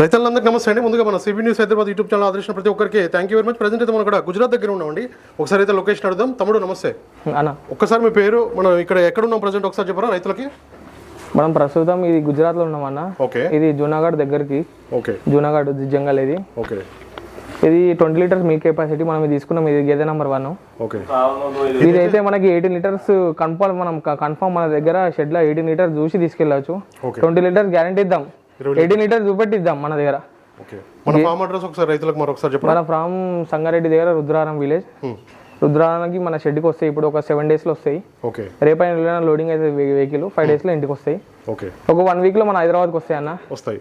రైతులందరికీ నమస్తే అండి. ముందుగా మన CB news Hyderabad YouTube channel ఆదరించిన ప్రతి ఒక్కరికి thank you very much. Present అయితే మనం ఇక్కడ గుజరాత్ దగ్గర ఉన్నామండి. ఒకసారి అయితే లొకేషన్ అడుగుదాం. తమ్ముడు నమస్తే. అన్న. ఒక్కసారి మీ పేరు మనం ఇక్కడ ఎక్కడ ఉన్నాం ప్రజెంట్ ఒకసారి చెప్పరా రైతులకి? మనం ప్రస్తుతం ఇది గుజరాత్లో ఉన్నాం అన్న. ఓకే. ఇది జూనాగఢ్ దగ్గరికి. ఓకే. జూనాగఢ్ జంగల్ ఇది. ఓకే. ఇది ట్వంటీ లీటర్స్ మీ కెపాసిటీ మనం తీసుకున్నాం. ఇది గేదె నెంబర్ వన్. ఓకే. ఇది అయితే మనకి ఎయిటీన్ లీటర్స్ కన్ఫర్మ్ మనం కన్ఫర్మ్ మన దగ్గర షెడ్లో ఎయిటీన్ లీటర్స్ చూసి తీసుకెళ్ళచ్చు. ఓకే. ట్వంటీ లీటర్స్ గ్యారంటీ ఇద్దాం. Eighteen litres. చూపెట్టిద్దాం మన దగ్గర. మన ఫామ్ అడ్రస్ ఒకసారి రైతులకు మరొకసారి చెప్పరా మన ఫ్రామ్ సంగారెడ్డి దగ్గర రుద్రారం విలేజ్. రుద్రారానికి మన షెడ్కి వస్తాయి. ఇప్పుడు ఒక సెవెన్ డేస్లో వస్తాయి. ఓకే. రేపైన లోడింగ్ అయితే వెహికల్ ఫైవ్ డేస్లో ఇంటికి వస్తాయి. ఓకే. ఒక వన్ వీక్లో మన హైదరాబాద్కి వస్తాయి అన్న. వస్తాయి.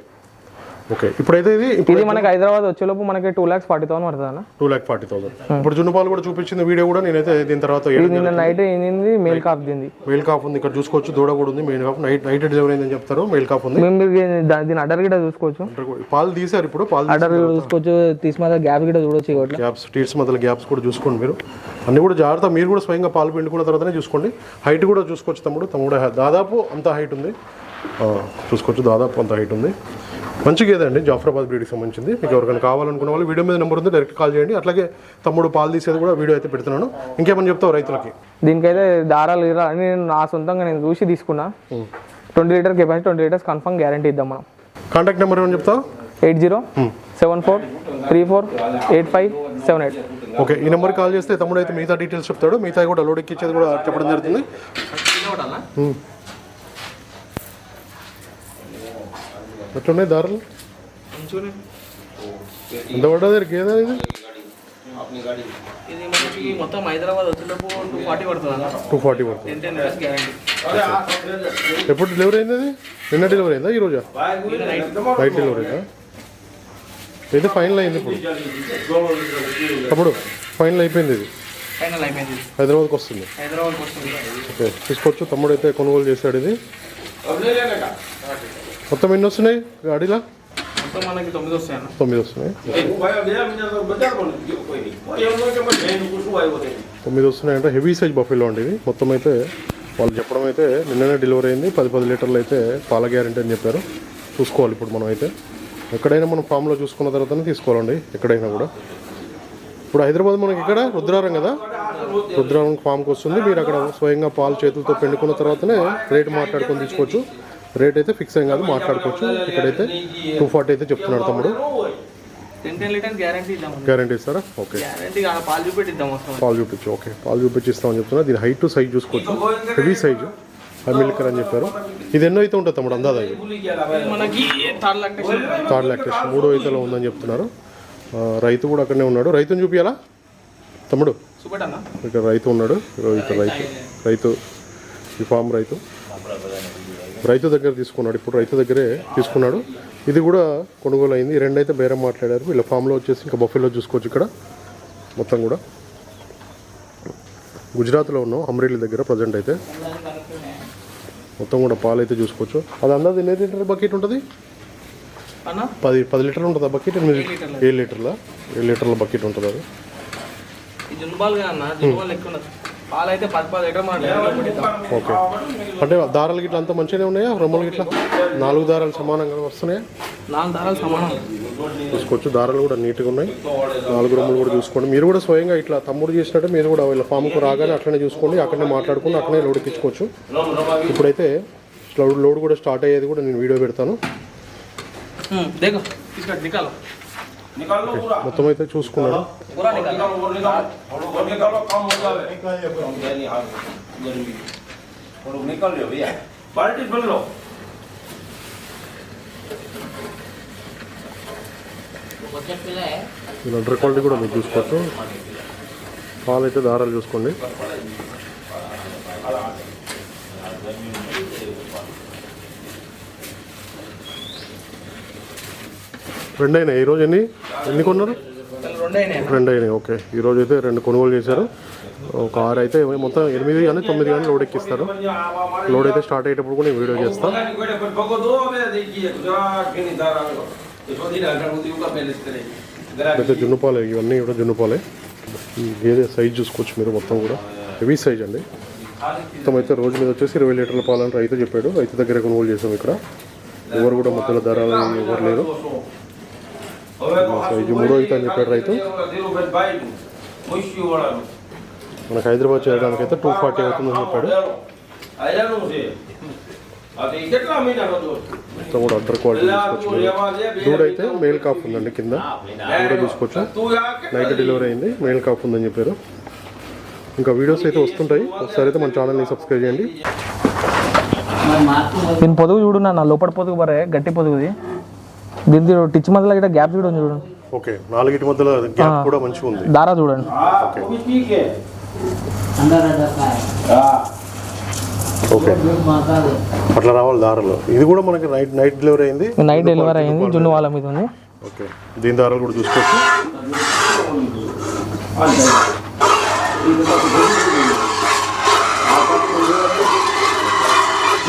ఓకే ఇప్పుడైతే ఇది ఇది మనకి హైదరాబాద్ వచ్చేలోపు మనకి టూ ల్యాక్స్ ఫార్టీ థౌసండ్ పడుతుంది టూ ల్యాక్ ఫార్టీ థౌసండ్ ఇప్పుడు జున్నుపాలు కూడా చూపించిన వీడియో కూడా నేనైతే దీని తర్వాత నిన్న నైట్ ఏంది మెయిల్ కాఫ్ దింది మెయిల్ కాఫ్ ఉంది ఇక్కడ చూసుకోవచ్చు దూడ కూడా ఉంది male calf night night delivery అయిందని చెప్తారు మెయిల్ కాఫ్ ఉంది. మేము దీని అడర్ గిట్ట చూసుకోవచ్చు. పాలు తీసారు ఇప్పుడు పాలు అడర్ చూసుకోవచ్చు తీసి మీద గ్యాప్ గిట్ట చూడొచ్చు గ్యాప్స్ టీట్స్ మధ్యలో గ్యాప్స్ కూడా చూసుకోండి మీరు. అన్ని కూడా జాగ్రత్త మీరు కూడా స్వయంగా పాలు పిండుకున్న తర్వాతనే చూసుకోండి. హైట్ కూడా చూసుకోవచ్చు తమ్ముడు తమ్ముడు దాదాపు అంత హైట్ ఉంది. చూసుకోవచ్చు దాదాపు అంత హైట్ ఉంది. మంచి గేదే అండి. జాఫరాబాద్ బ్రీడ్కి సంబంధించింది. మీకు ఎవరికైనా కావాలనుకున్న వాళ్ళు వీడియో మీద నెంబర్ ఉంది డైరెక్ట్ కాల్ చేయండి. అట్లాగే తమ్ముడు పాలు తీసేది కూడా వీడియో అయితే పెడుతున్నాను. ఇంకేమని చెప్తావు రైతులకి? దీనికైతే దారాలు గిరా అని నేను నా సొంతంగా నేను చూసి తీసుకున్నా. Twenty litre capacity twenty litres confirm guarantee ఇద్దాం మనం. కాంటాక్ట్ నెంబర్ ఏమని చెప్తావు? Eight zero seven four three four eight five seven eight. Okay ఈ నెంబర్ కాల్ చేస్తే తమ్ముడు అయితే మిగతా డీటెయిల్స్ చెప్తాడు. మిగతా కూడా లోడ్ ఎక్కించేది కూడా చెప్పడం జరుగుతుంది. ఎట్లున్నాయి దారులు? ఎంత పడ్డది గేదా ఇది ఇది మనకి మొత్తం హైదరాబాద్ వచ్చేటప్పుడు టూ ఫార్టీ పడుతుంది అన్న. టూ ఫార్టీ పడుతుంది. టెన్ టెన్ డేస్ గ్యారంటీ ఎప్పుడు డెలివరీ అయింది అది? నిన్న డెలివరీ అయిందా ఈ రోజా? నైట్ డెలివరీ అయిందా అయితే ఫైనల్ అయింది ఇప్పుడు? అప్పుడు ఫైనల్ అయిపోయింది ఇది. ఫైనల్ అయిపోయింది హైదరాబాద్కి వస్తుంది. హైదరాబాద్కి వస్తుంది. ఓకే తీసుకోవచ్చు తమ్ముడు అయితే కొనుగోలు చేశాడు ఇది. మొత్తం ఎన్ని వస్తున్నాయి? గాడిలా? మనకి తొమ్మిది వస్తాయి అన్న. తొమ్మిది వస్తున్నాయి. తొమ్మిది వస్తున్నాయి అంటే హెవీ సైజ్ బఫెలో అండి మొత్తం అయితే వాళ్ళు చెప్పడం అయితే నిన్ననే డెలివరీ అయింది. పది పది లీటర్లు అయితే పాల గ్యారంటీ అని చెప్పారు. చూసుకోవాలి ఇప్పుడు మనం అయితే. ఎక్కడైనా మనం ఫామ్లో చూసుకున్న తర్వాతనే తీసుకోవాలండి ఎక్కడైనా కూడా. ఇప్పుడు హైదరాబాద్ మనకి ఇక్కడ రుద్రారం కదా? రుద్రారం ఫామ్కి వస్తుంది. మీరు అక్కడ స్వయంగా పాలు చేతులతో పిండుకున్న తర్వాతనే రేట్ మాట్లాడుకొని తీసుకోవచ్చు. రేట్ అయితే ఫిక్స్ అయ్యి కాదు మాట్లాడుకోవచ్చు. ఇక్కడైతే టూ ఫార్టీ అయితే చెప్తున్నాడు తమ్ముడు. గ్యారంటీ ఇస్తారా? ఓకే పాలు చూపించు ఓకే పాలు చూపించి ఇస్తామని చెప్తున్నా. దీని హైట్ సైజ్ చూసుకోవచ్చు. హెవీ సైజు మిల్కర్ అని చెప్పారు. ఇది ఎన్నో అయితే ఉంటుంది తమ్ముడు అందాదా థర్డ్ లాక్టేషన్ మూడో అయితేలో ఉందని చెప్తున్నారు. రైతు కూడా అక్కడనే ఉన్నాడు. రైతుని చూపించాలా తమ్ముడు. ఇక్కడ రైతు ఉన్నాడు. ఇక్కడ రైతు. రైతు. ఈ ఫామ్ రైతు. రైతు దగ్గర తీసుకున్నాడు. ఇప్పుడు రైతు దగ్గరే తీసుకున్నాడు. ఇది కూడా కొనుగోలు అయింది ఈ రెండు అయితే బేరం మాట్లాడారు. వీళ్ళ ఫామ్లో వచ్చేసి ఇంకా బఫెలో చూసుకోవచ్చు ఇక్కడ. మొత్తం కూడా. గుజరాత్లో ఉన్నాం. అమ్రేలి దగ్గర ప్రజెంట్ అయితే. మొత్తం కూడా పాలు అయితే చూసుకోవచ్చు. అది అందాది ఎన్ని లీటర్ బకెట్ ఉంటుంది? పది పది లీటర్లు ఉంటుంది ఆ బకెట్? ఎనిమిది ఏడు లీటర్ల ఏడు లీటర్ల బకెట్ ఉంటుంది అది. అయితే పది పది లీటర్ ఓకే. అంటే దారాలు గిట్ల అంతా మంచిగానే ఉన్నాయా? రొమ్మలు గిట్ల? నాలుగు దారాలు సమానంగా వస్తున్నాయా? నాలుగు దారాలు సమానం. చూసుకోవచ్చు. దారాలు కూడా నీట్గా ఉన్నాయి. నాలుగు రొమ్మలు కూడా చూసుకోండి. మీరు కూడా స్వయంగా ఇట్లా తమ్ముడు చేసినట్టు మీరు కూడా వీళ్ళ ఫామ్కు రాగానే అట్లనే చూసుకోండి. అక్కడనే మాట్లాడుకుని అక్కడనే లోడ్ ఎక్కించుకోవచ్చు. ఇప్పుడైతే లోడ్ లోడ్ కూడా స్టార్ట్ అయ్యేది కూడా నేను వీడియో పెడతాను. దేగో తీసుకొని నికాలో మొత్తం అయితే చూసుకున్నాడు పూరా నికాలో बाल्टी भर लो వీళ్ళ అండర్ క్వాలిటీ కూడా మీరు చూసుకోవచ్చు పాలు అయితే దారాలు చూసుకోండి రెండు అయినాయి ఈరోజు ఎన్ని ఎన్ని కొన్నారు రెండు అయినాయి ఓకే. ఈరోజు అయితే రెండు కొనుగోలు చేశారు. ఒక ఆరు అయితే మొత్తం ఎనిమిది కానీ తొమ్మిది కానీ లోడ్ ఎక్కిస్తారు. లోడ్ అయితే స్టార్ట్ అయ్యేటప్పుడు కూడా నేను వీడియో చేస్తాను అయితే జున్నుపాలే ఇవన్నీ కూడా జున్నుపాలే. ఈ గేదె సైజ్ చూసుకోవచ్చు మీరు మొత్తం కూడా. హెవీ సైజ్ అండి. మొత్తం అయితే రోజు మీద వచ్చేసి ఇరవై లీటర్ల పాలని రైతు చెప్పాడు. రైతు దగ్గర కొనుగోలు చేసాం ఇక్కడ. ఎవరు కూడా మొత్తం ధరలు ఎవరు లేరు. సైజు మూడో అయితే అని చెప్పాడు రైతు మనకు హైదరాబాద్ చేయడానికి అయితే టూ ఫార్టీ అవుతుందని చెప్పాడు మొత్తం కూడా అడ్డర్ క్వాలిటీ తీసుకోవచ్చు దూడ అయితే మేల్ కాఫ్ ఉందండి కింద దూడ తీసుకోవచ్చు నైట్ డెలివరీ అయింది మేల్ కాఫ్ ఉందని చెప్పారు ఇంకా వీడియోస్ అయితే వస్తుంటాయి ఒకసారి అయితే మన ఛానల్ని సబ్స్క్రైబ్ చేయండి దీని పొదుగు చూడు నా లోపల పొదుగు బరే గట్టి పొదుగుది దీనికి టిచ్ మధ్యలో గిట్ట గ్యాప్ చూడండి చూడండి. ఓకే నాలుగిటి మధ్యలో గ్యాప్ కూడా మంచిగా ఉంది. దారా చూడండి. ఓకే. అట్లా రావాలి దారాలు. ఇది కూడా మనకి నైట్ నైట్ డెలివరీ అయింది. నైట్ డెలివరీ అయింది జున్ను వాళ్ళ మీద ఉంది. ఓకే. దీని దారాలు కూడా చూసుకోవచ్చు.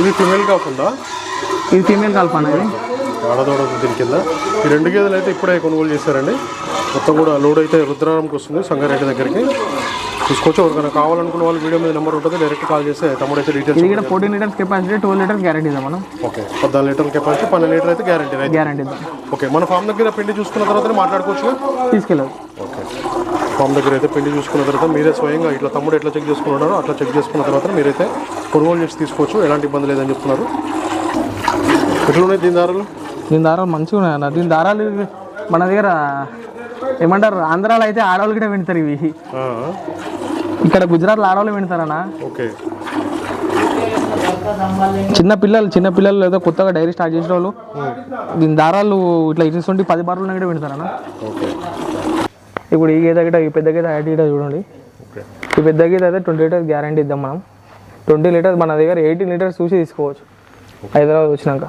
ఇది ఫిమేల్ కాకుండా? ఇది ఫిమేల్ కాల్పండి ఆడదోడ దీని కింద. ఈ రెండు గేదెలు అయితే ఇప్పుడే కొనుగోలు చేశారండి. మొత్తం కూడా లోడ్ అయితే రుద్రారంకి వస్తుంది. సంగారెడ్డి దగ్గరికి. తీసుకోవచ్చు ఎవరికైనా కావాలనుకున్న వాళ్ళు వీడియో మీద నెంబర్ ఉంటుంది. డైరెక్ట్ కాల్ చేస్తే తమ్ముడు అయితే డీటెయిల్స్ ఇది కూడా fourteen litres capacity twelve litres guarantee ఇద్దాం మనం. ఓకే. పద్నాలుగు లీటర్ల కెపాసిటీ పన్నెండు లీటర్ అయితే గ్యారంటీ రైతు గ్యారెంటీ ఇద్దాం. ఓకే. మన ఫామ్ దగ్గర పిండి చూసుకున్న తర్వాత మాట్లాడుకోవచ్చు తీసుకెళ్ళదు ఓకే. ఫామ్ దగ్గర అయితే పిండి చూసుకున్న తర్వాత మీరే స్వయంగా ఇట్లా తమ్ముడు ఎట్లా చెక్ చేసుకున్నారో అట్లా చెక్ చేసుకున్న తర్వాత మీరైతే కొనుగోలు చేసి తీసుకోవచ్చు. ఎలాంటి ఇబ్బంది లేదని చెప్తున్నారు. ఎట్లా ఉన్నాయి దీని దారాలు దీని దారాలు మంచిగా ఉన్నాయి అన్న. దీని దారాలు మన దగ్గర ఏమంటారు? ఆంధ్రాలో అయితే ఆడవాళ్ళు కూడా వింటారు ఇవి. ఇక్కడ గుజరాత్లో ఆడవాళ్ళు వింటారన్న. ఓకే. చిన్న పిల్లలు చిన్న పిల్లలు ఏదో కొత్తగా డైరీ స్టార్ట్ చేసిన వాళ్ళు దీని దారాలు ఇట్లా ఇటువంటి పది బార్లు ఉన్నా కూడా వింటారన్న. ఇప్పుడు ఈ గీత గిట ఈ పెద్ద గీత ఐటీ గిట చూడండి. ఈ పెద్ద గీత అయితే ట్వంటీ లీటర్స్ గ్యారంటీ ఇద్దాం మనం. ట్వంటీ లీటర్స్ మన దగ్గర ఎయిటీన్ లీటర్స్ చూసి తీసుకోవచ్చు. హైదరాబాద్ వచ్చినాక.